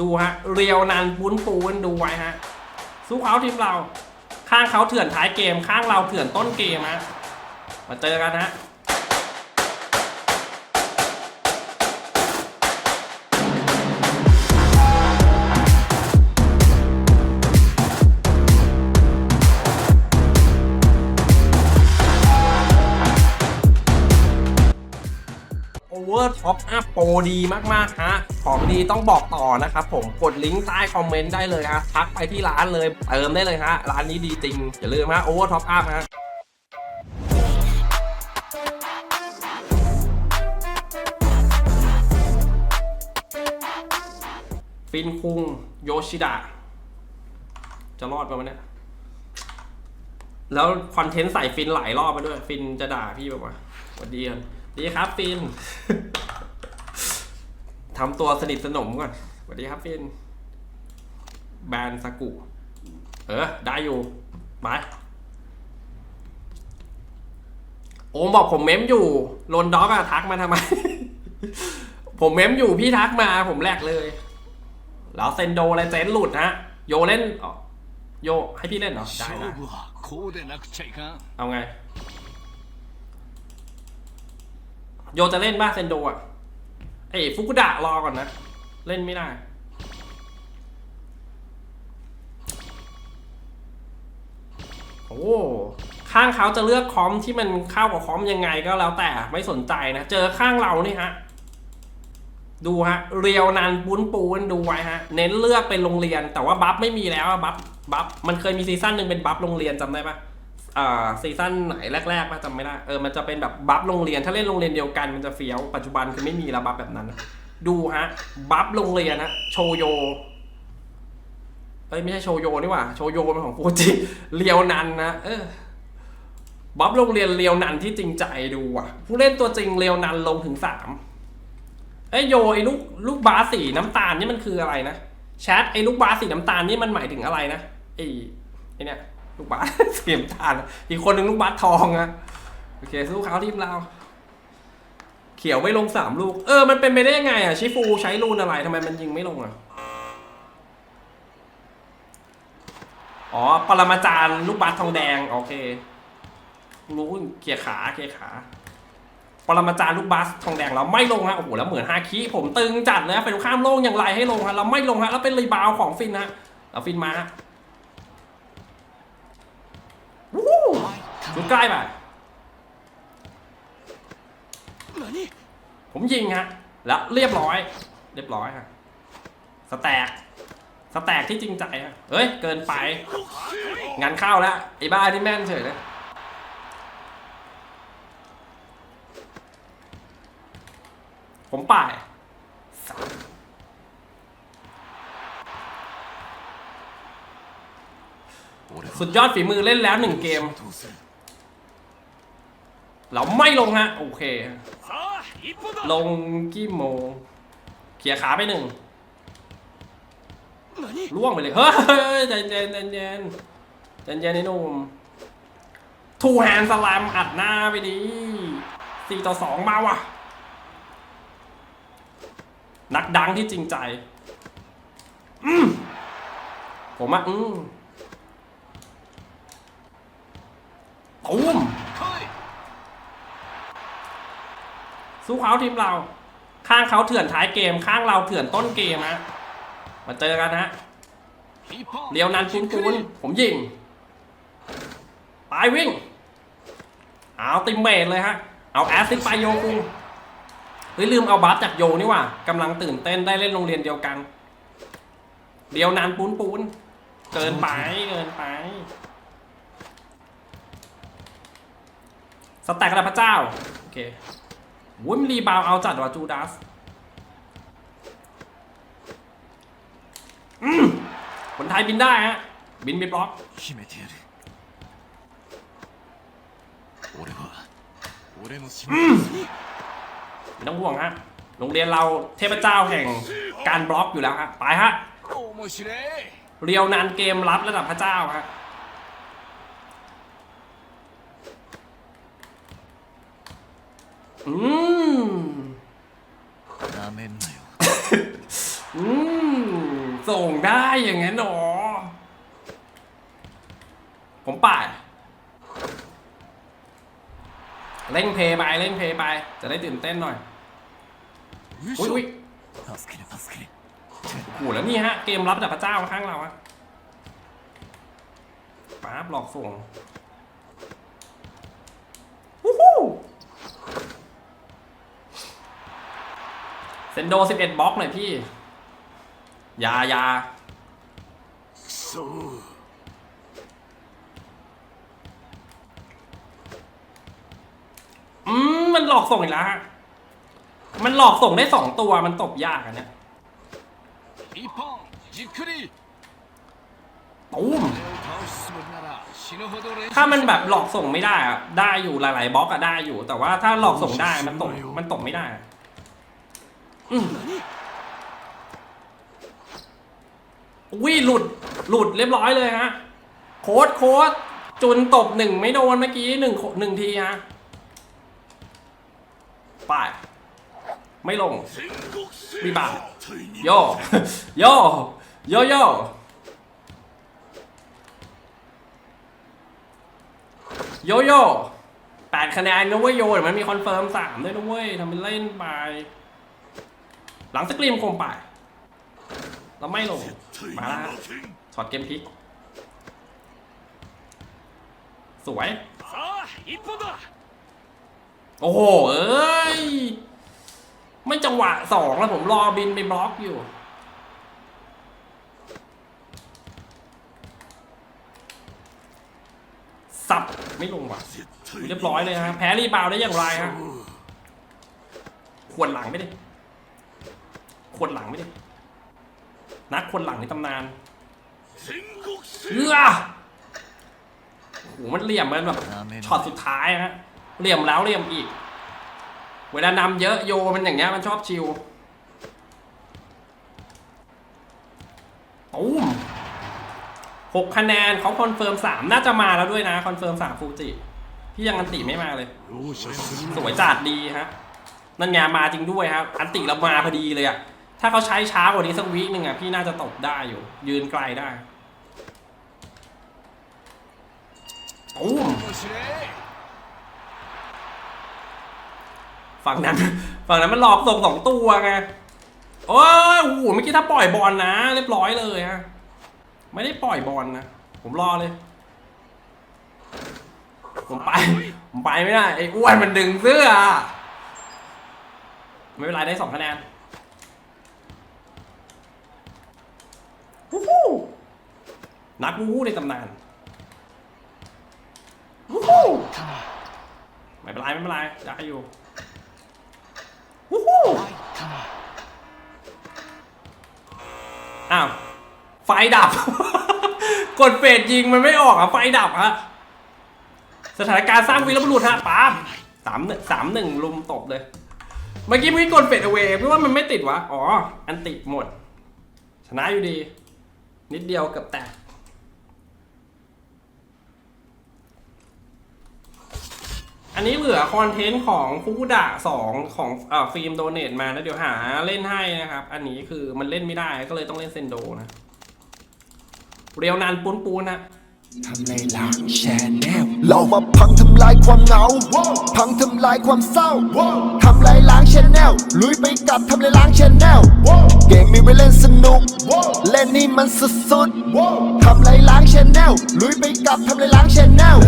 ดูฮะ เรียวนันปูนปูนดูไว้ฮะ สู้เขาทีมเรา ข้างเขาเถื่อนท้ายเกม ข้างเราเถื่อนต้นเกมฮะ มาเจอกันฮะ โอเวอร์ท็อปอัพโปรดีมากๆฮะของดีต้องบอกต่อนะครับผมกดลิงก์ใต้คอมเมนต์ได้เลยฮะทักไปที่ร้านเลยเติมได้เลยฮะร้านนี้ดีจริง อย่าลืมฮะโอเวอร์ท็อปอัพฮะฟินคุงโยชิดะจะรอดไปไหมเนี่ย แล้วคอนเทนต์ใส่ฟินหลายรอบมาด้วย ฟินจะด่าพี่แบบว่าสวัสดีครับ ดีครับฟินทำตัวสนิทสนมก่อนสวัสดีครับฟิน แบรนด์สกูเออ ได้อยู่ไปโอมบอกผมเม้มอยู่ลนด็อกอะทักมาทำไม ผมเม้มอยู่พี่ทักมาผมแลกเลย แล้วเซนโดอะไรเซนหลุดฮะ โยเล่น โยให้พี่เล่นเหรอ ได้นะเอาไง โยจะเล่นบ้าเซนโดอะเอ้ยฟุกุดะรอก่อนนะ เล่นไม่ได้ โอ้ข้างเขาจะเลือกคอมที่มันเข้ากับคอมยังไงก็แล้วแต่ไม่สนใจนะ เจอข้างเรานี่ฮะ ดูฮะ เรียวนันปูนปูนดูไว้ฮะ เน้นเลือกเป็นโรงเรียน แต่ว่าบัฟไม่มีแล้วอะบัฟบัฟมันเคยมีซีซั่นหนึ่งเป็นบัฟโรงเรียนจำได้ปะ ซีซั่นไหนแรกๆปะจำไม่ได้เออมันจะเป็นแบบบัฟโรงเรียนถ้าเล่นโรงเรียนเดียวกันมันจะเฟี้ยวปัจจุบันคือไม่มีแล้วบัฟแบบนั้น ดูฮะบัฟโรงเรียนฮะโชโยเอ้ยไม่ใช่โชโยนี่หว่าโชโยเป็นของฟูจิเรียวนันนะเออบัฟโรงเรียนเรียวนันที่จริงใจดูอะ ผู้เล่นตัวจริงเรียวนันลงถึงสามไอยโยไอลูกลูกบาสสีน้ำตาลนี่มันคืออะไรนะแชทไอลูกบาสสีน้ำตาลนี่มันหมายถึงอะไรนะไอไอเนี่ย ลูกบาสเสีน้ำตาลอีกคนหนึ่งลูกบาสทองอะโอเคสู้เขาทีมเรา เขียวไม่ลงสามลูก เออ มันเป็นไปได้ยังไงอะชิฟูใช้รูนอะไรทำไมมันยิงไม่ลงอะอ๋อ ปรมาจารย์ลูกบาสทองแดง โอเค รู้เกียร์ขาเกียร์ขา ปรมาจารย์ลูกบาสทองแดงเราไม่ลงฮะ โอ้โห แล้วเหมือนฮาคิผมตึงจัดเลยฮะเป็นข้ามโล่งอย่างไรให้ลงฮะ เราไม่ลงฮะ แล้วเป็นรีบาวของฟินฮะเราฟินมาฮะวู้ฮู้ ศูนย์ใกล้มาผมยิงฮะ แล้วเรียบร้อย เรียบร้อยฮะ สแต็กสแต็กที่จริงใจฮะ เฮ้ย เกินไป งานเข้าแล้วไอ้บ้าที่แม่นเฉยเลยผมป่ายสุดยอดฝีมือเล่นแล้วหนึ่งเกม เราไม่ลงฮะโอเค ลงกิโมเขี่ยขาไปหนึ่งล่วงไปเลยเฮ้ย็นเย็นเย็นเย็นไอ้นุ่มทูแฮนสลามอัดหน้าไปดีสี่ต่อสองมาว่ะ นักดังที่จริงใจ อืมผมอะอืมตูม สู้เขาทีมเรา ข้างเขาเถื่อนท้ายเกม ข้างเราเถื่อนต้นเกมฮะมาเจอกันฮะเรียวนันปูนปูนผมยิงไปวิ่ง เอาติมเมทเลยฮะ เอาแอสซิสไปโยกุงเฮ้ยลืมเอาบัฟจากโยนี่ว่ะกำลังตื่นเต้นได้เล่นโรงเรียนเดียวกันเรียวนันปูนปูนเกินไปเกินไปสแต็กระดับพระเจ้า โอเค วุ้นรีบาวเอาจัดว่ะจูดาสคนไทยบินได้ฮะ บินไปบล็อกไม่ต้องห่วงฮะ โรงเรียนเราเทพเจ้าแห่งการบล็อกอยู่แล้วฮะ ไปฮะ เรียวนานเกมรับระดับพระเจ้าฮะอืม อย่างงั้นหรอ ผมป่าเร่งเพย์ไปเร่งเพย์ไป จะได้ตื่นเต้นหน่อย อุ้ยอุ้ยโอ้แล้วนี่ฮะ เกมรับจากพระเจ้าข้างเราอะป๊าบหลอกส่งวู้ฮู้เซนโด 11 บล็อกหน่อยพี่ ยายา そう อืม มันหลอกส่งอีกแล้วฮะ มันหลอกส่งได้สองตัว มันตบยากอันเนี้ย 一本じっくり ตูม 俺を倒すつもりなら死ぬほど練習 ถ้ามันแบบหลอกส่งไม่ได้อะได้อยู่หลาย ๆบล็อกอะได้อยู่ แต่ว่าถ้าหลอกส่งได้มันตกมันตกไม่ได้อะอืมวิหลุด หลุดเรียบร้อยเลยฮะ โค้ดโค้ดจุนตบหนึ่งไม่โดนเมื่อกี้หนึ่งหนึ่งทีฮะไป้ายไม่ลงวิบากโยโยโยโยโยโย่แปดคะแนนนะเว้ยโยเดี๋ยวมันมีคอนเฟิร์มสามด้วยนะเว้ยทำเป็นเล่นไป หลังสกรีมคมไป แล้วไม่ลง มาละ ช็อตเกมพลิก สวย โอ้โห เอ้ย ไม่จังหวะสองแล้วผมรอบินไปบล็อกอยู่ สับ ไม่ลงว่ะเรียบร้อยเลยฮะ แพ้รีบาวได้อย่างไรฮะควนหลังไม่ได้ควนหลังไม่ได้นักควนหลังในตำนาน เงือโอ้โหมันเหลี่ยมมันแบบช็อตสุดท้ายฮะเหลี่ยมแล้วเหลี่ยมอีก เวลานำเยอะโยมันอย่างเงี้ยมันชอบชิวตูมหกคะแนนเขาคอนเฟิร์มสามน่าจะมาแล้วด้วยนะ คอนเฟิร์มสามฟูจิ พี่ยังอันติไม่มาเลย สวยจัดดีฮะ นั่นไงมาจริงด้วยครับ อันติเรามาพอดีเลยอะถ้าเขาใช้ช้ากว่านี้สักวิหนึ่งอะพี่น่าจะตกได้อยู่ ยืนไกลได้ ฝั่งนั้น ฝั่งนั้นมันหลอกส่งสองตัวไงโอ้โหเมื่อกี้ถ้าปล่อยบอลนะ เรียบร้อยเลยฮะไม่ได้ปล่อยบอลนะ ผมรอเลย ผมไป ผมไปไม่ได้ไอ้อ้วนมันดึงเสื้อ ไม่เป็นไรได้สองคะแนนนักวู้ในตำนาน ไม่เป็นไรไม่เป็นไรได้อยู่วู้ฮู้อ้าว ไฟดับ กดเฟดยิงมันไม่ออกอะ ไฟดับฮะ สถานการณ์สร้างวีรบุรุษฮะป้าบสามหนึ่งสามหนึ่งลุมตบเลย เมื่อกี้พี่กดเฟดเอาไว้พี่ว่ามันไม่ติดวะ อ๋อ อันติหมด ชนะอยู่ดี นิดเดียวเกับแตก นนี้เหลือคอนเทนต์ของฟุกุดะสองของเอ่อฟิล์มโดเนทมาแล้วเดี๋ยวหาเล่นให้นะครับ อันนี้คือมันเล่นไม่ได้ก็เลยต้องเล่นเซนโดนะ เรียวนานปูนปูนนะทำไรล่ะแชนแนลเรามาพังทำลายความเหงา พังทำลายความเศร้า ทำลายล้างชแนลลุยไปกับทำลายล้างชแนลเกมมีไว้เล่นสนุก เล่นนี่มันสุดๆทำลายล้างชแนลลุยไปกับทำลายล้างชแนล